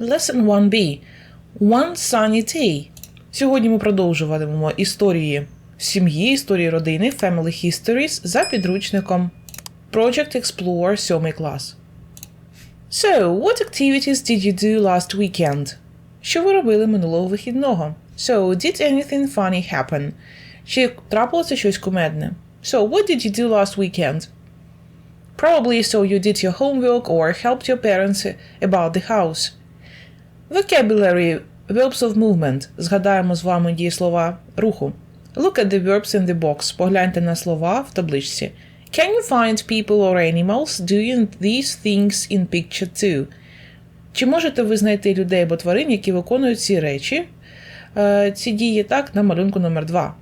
Lesson 1B. One sunny day. Сьогодні ми продовжуватимемо історії сім'ї, історії родини, Family Histories за підручником Project Explore 7 клас. So, what activities did you do last weekend? Що ви робили минулого вихідного? So, did anything funny happen? Чи трапилося щось кумедне? So, what did you do last weekend? Probably so you did your homework or helped your parents about the house. Vocabulary verbs of movement. Згадаємо з вами дієслова руху. Look at the verbs in the box. Погляньте на слова в табличці. Can you find people or animals doing these things in picture 2? Чи можете ви знайти людей або тварин, які виконують ці речі? Е, ці дії так на малюнку номер 2.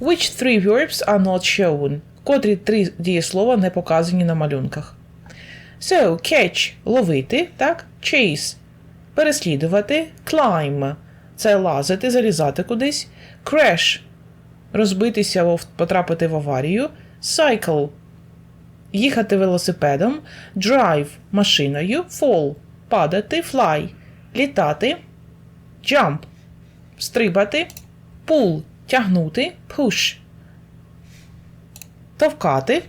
Which three verbs are not shown? Котрі три дієслова не показані на малюнках. So, catch ловити, так? Chase переслідувати, climb це лазити, залізати кудись, crash розбитися потрапити в аварію, cycle їхати велосипедом, drive машиною, fall падати, fly літати, jump стрибати, pull тягнути, push товкати,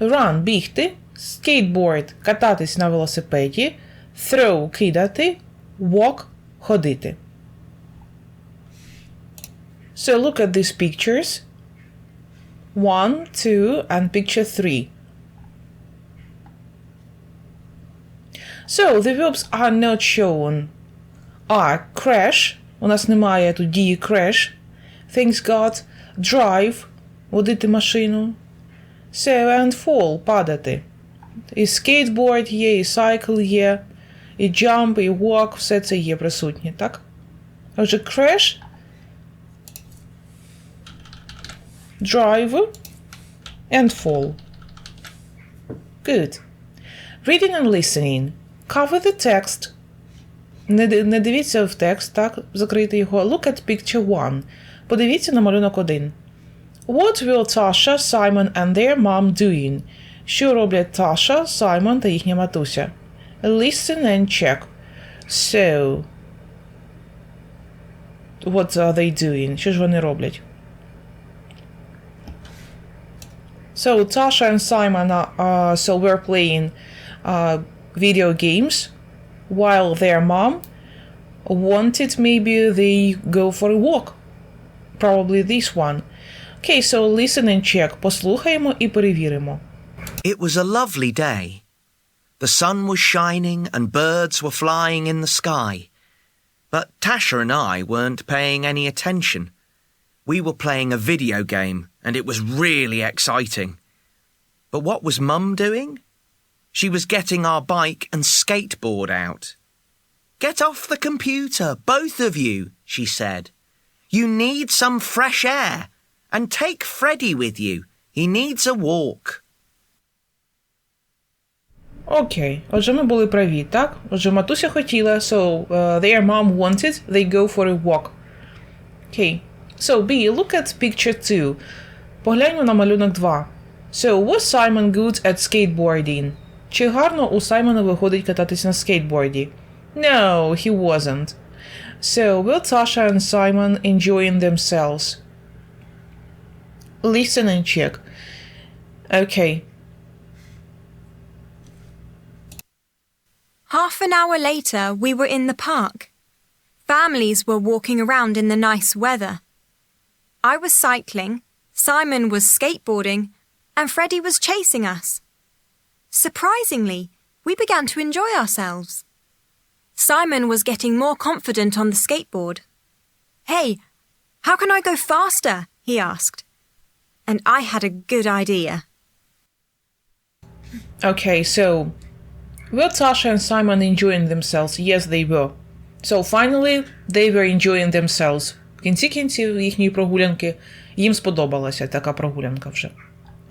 run бігти, skateboard кататись на велосипеді, throw кидати, walk ходити. So look at these pictures. One, two, and picture three. So the verbs are not shown. Are crash. У нас немає тут дії crash. Thanks God. Drive. Водити машину. So and fall. Падати. І skateboard є, і cycle є, І jump, і walk, все це є присутнє, так? Отже, crash drive and fall. Good. Reading and listening. Cover the text. Не, не дивіться в текст, так, закрийте його. Look at picture one. Подивіться на малюнок 1. What will Tasha, Simon and their mom doing? Що роблять Таша, Саймон та їхня матуся? Listen and check. So, what are they doing? Що ж вони роблять? So Tasha and Simon are uh, so we're playing uh, video games while their mom wanted maybe they go for a walk. Probably this one. Okay, so listen and check. Послухаємо і перевіримо. It was a lovely day. The sun was shining and birds were flying in the sky. But Tasha and I weren't paying any attention. We were playing a video game and it was really exciting. But what was Mum doing? She was getting our bike and skateboard out. Get off the computer, both of you, she said. You need some fresh air. And take Freddie with you. He needs a walk. Окей, отже, ми були праві, так? Отже, матуся хотіла, so uh, their mom wanted, they go for a walk. Окей. So, B, look at picture 2. Погляньмо на малюнок 2. So, was Simon good at skateboarding? Чи гарно у Саймона виходить кататись на скейтборді? No, he wasn't. So, were Tasha and Simon enjoying themselves? Listen and check. Okay. Half an hour later, we were in the park. Families were walking around in the nice weather. I was cycling, Simon was skateboarding, and Freddie was chasing us. Surprisingly, we began to enjoy ourselves. Simon was getting more confident on the skateboard. Hey, how can I go faster? he asked. And I had a good idea. Okay, so were Tasha and Simon enjoying themselves? Yes, they were. So finally, they were enjoying themselves. В кінці кінців їхньої прогулянки їм сподобалася така прогулянка вже.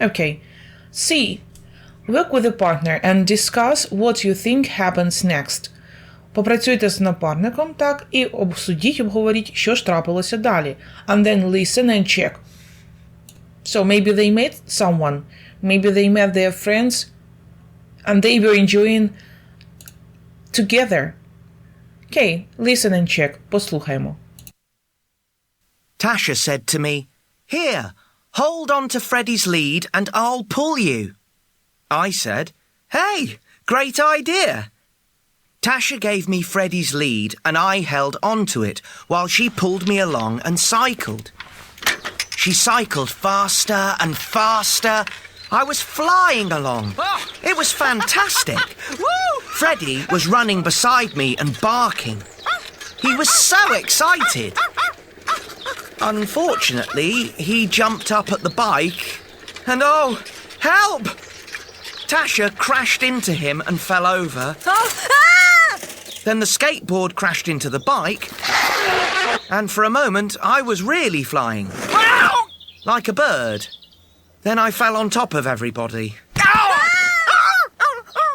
Окей. C. Work with a partner and discuss what you think happens next. Попрацюйте з напарником, так, і обсудіть, обговоріть, що ж трапилося далі. And then listen and check. So maybe they met someone. Maybe they met their friends and they were enjoying together. Окей, listen and check. Послухаймо. Tasha said to me, Here, hold on to Freddie's lead and I'll pull you. I said, Hey, great idea. Tasha gave me Freddie's lead and I held on to it while she pulled me along and cycled. She cycled faster and faster. I was flying along. It was fantastic. Freddie was running beside me and barking. He was so excited. Unfortunately, he jumped up at the bike and oh, help! Tasha crashed into him and fell over. Oh, ah! Then the skateboard crashed into the bike, and for a moment I was really flying. Like a bird. Then I fell on top of everybody.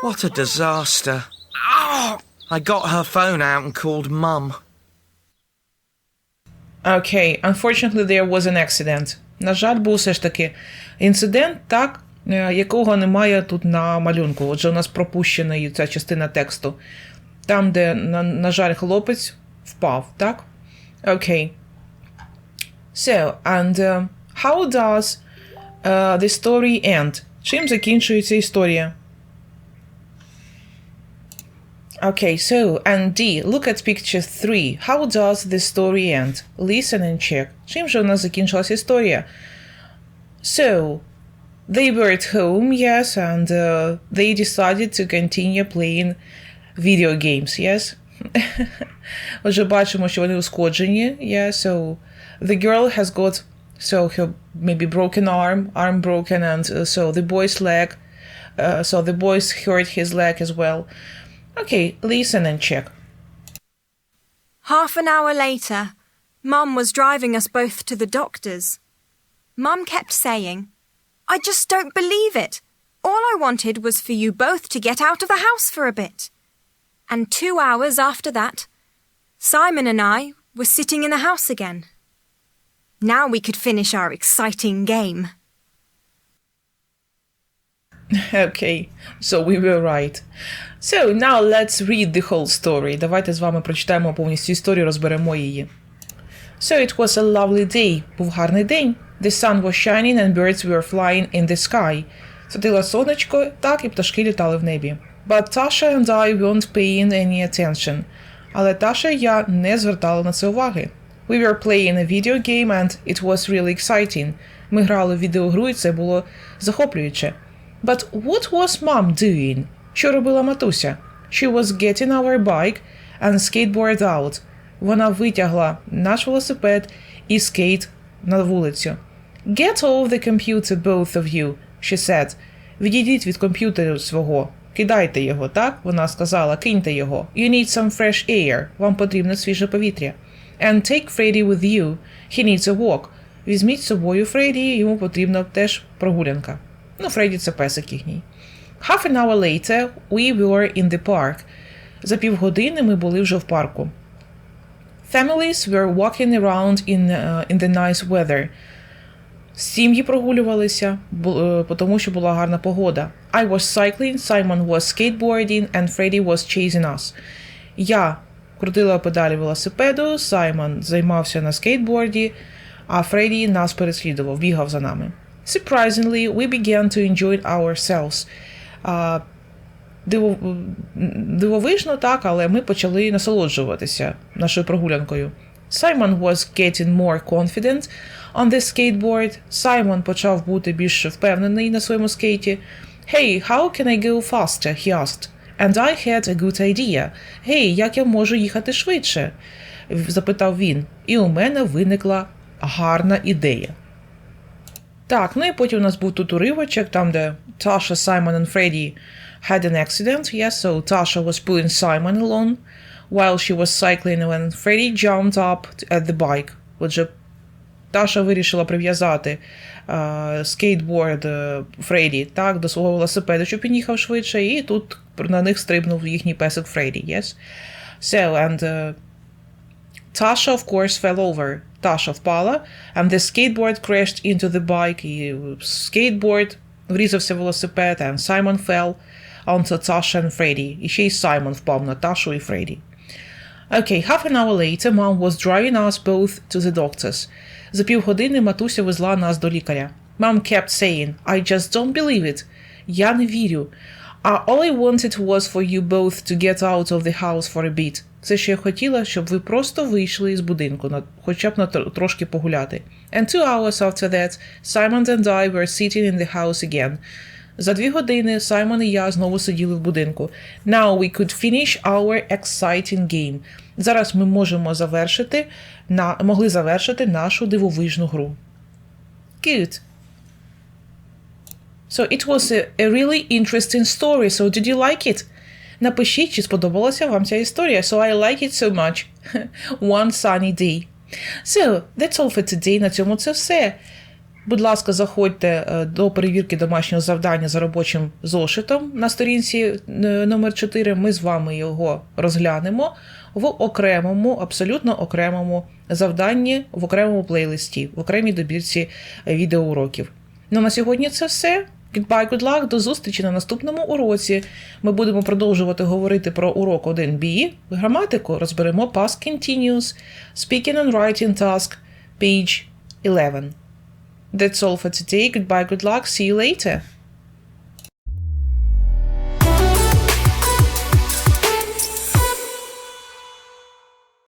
What a disaster. I got her phone out and called Mum. Окей, unfortunately, there was an accident. На жаль, був все ж таки інцидент, так, е, якого немає тут на малюнку. Отже, у нас пропущена ця частина тексту. Там, де, на, на жаль, хлопець впав, так? Окей. So, and uh, how does uh, the story end? Чим закінчується історія? Okay, so, and D, look at picture 3. How does the story end? Listen and check. Чим же у нас закінчилась історія? So, they were at home, yes, and uh, they decided to continue playing video games, yes? Отже, бачимо, що вони ушкоджені, yeah, so the girl has got so her maybe broken arm, arm broken, and uh, so the boy's leg, uh, so the boy's hurt his leg as well. Okay, listen and check. Half an hour later, Mum was driving us both to the doctor's. Mum kept saying, I just don't believe it. All I wanted was for you both to get out of the house for a bit. And two hours after that, Simon and I were sitting in the house again. Now we could finish our exciting game. Okay, so we were right. So now let's read the whole story. Давайте з вами прочитаємо повністю історію, розберемо її. So it was a lovely day. Був гарний день. The sun was shining and birds were flying in the sky. Світило сонечко, так і пташки літали в небі. But Tasha and I weren't paying any attention. Але Таша і я не звертали на це уваги. We were playing a video game and it was really exciting. Ми грали в відеогру і це було захоплююче. But what was mom doing? Що робила матуся? She was getting our bike and skateboard out. Вона витягла наш велосипед і скейт на вулицю. Get off the computer, both of you, she said. Відійдіть від комп'ютера свого. Кидайте його, так? Вона сказала, киньте його. You need some fresh air. Вам потрібне свіже повітря. And take Freddy with you. He needs a walk. Візьміть з собою Фредді, йому потрібна теж прогулянка. Ну, Фредді це песик їхній. Half an hour later, we were in the park. За півгодини ми були вже в парку. Families were walking around in, uh, in the nice weather. Сім'ї прогулювалися, е, тому що була гарна погода. I was cycling, Simon was skateboarding, and Freddy was chasing us. Я крутила педалі велосипеду, Саймон займався на скейтборді, а Фредді нас переслідував, бігав за нами. Surprisingly, we began to enjoy ourselves. А, диво, дивовижно так, але ми почали насолоджуватися нашою прогулянкою. Simon was getting more confident on the skateboard. Саймон почав бути більш впевнений на своєму скейті. Hey, how can I go faster? he asked. And I had a good idea. Гей, як я можу їхати швидше? запитав він. І у мене виникла гарна ідея. Так, ну і потім у нас був тут уривочок, там, де Tasha, Simon and Freddie had an accident. Yes, so Tasha was pulling Simon along while she was cycling when Freddie jumped up at the bike. Отже, Таша вирішила прив'язати е, скейтборд е, Фредді так, до свого велосипеда, щоб він їхав швидше, і тут на них стрибнув їхній песик Фредді. Yes? So, and uh, Tasha, of course, fell over. Tasha впала, and the skateboard crashed into the bike. І скейтборд врізався в велосипед, and Simon fell onto Tasha and Freddy. І ще й Simon впав на Ташу і Фредді. Okay, half an hour later, mom was driving us both to the doctors. За півгодини матуся везла нас до лікаря. Mom kept saying, I just don't believe it. Я не вірю. Uh, all I wanted was for you both to get out of the house for a bit. Все, що я хотіла, щоб ви просто вийшли з будинку, на, хоча б на тр- трошки погуляти. And two hours after that, Simon and I were sitting in the house again. За дві години Саймон і я знову сиділи в будинку. Now we could finish our exciting game. Зараз ми можемо завершити, на, могли завершити нашу дивовижну гру. Good. So it was a, a really interesting story. So did you like it? Напишіть, чи сподобалася вам ця історія. So I like it so much. One sunny day. So, that's all for today. На цьому це все. Будь ласка, заходьте е, до перевірки домашнього завдання за робочим зошитом на сторінці е, номер 4. Ми з вами його розглянемо в окремому, абсолютно окремому завданні, в окремому плейлисті, в окремій добірці відеоуроків. Ну на сьогодні це все. Goodbye, good luck, до зустрічі на наступному уроці. Ми будемо продовжувати говорити про урок 1B. Граматику розберемо past continuous, speaking and writing task, page 11. That's all for today. Goodbye, good luck. See you later.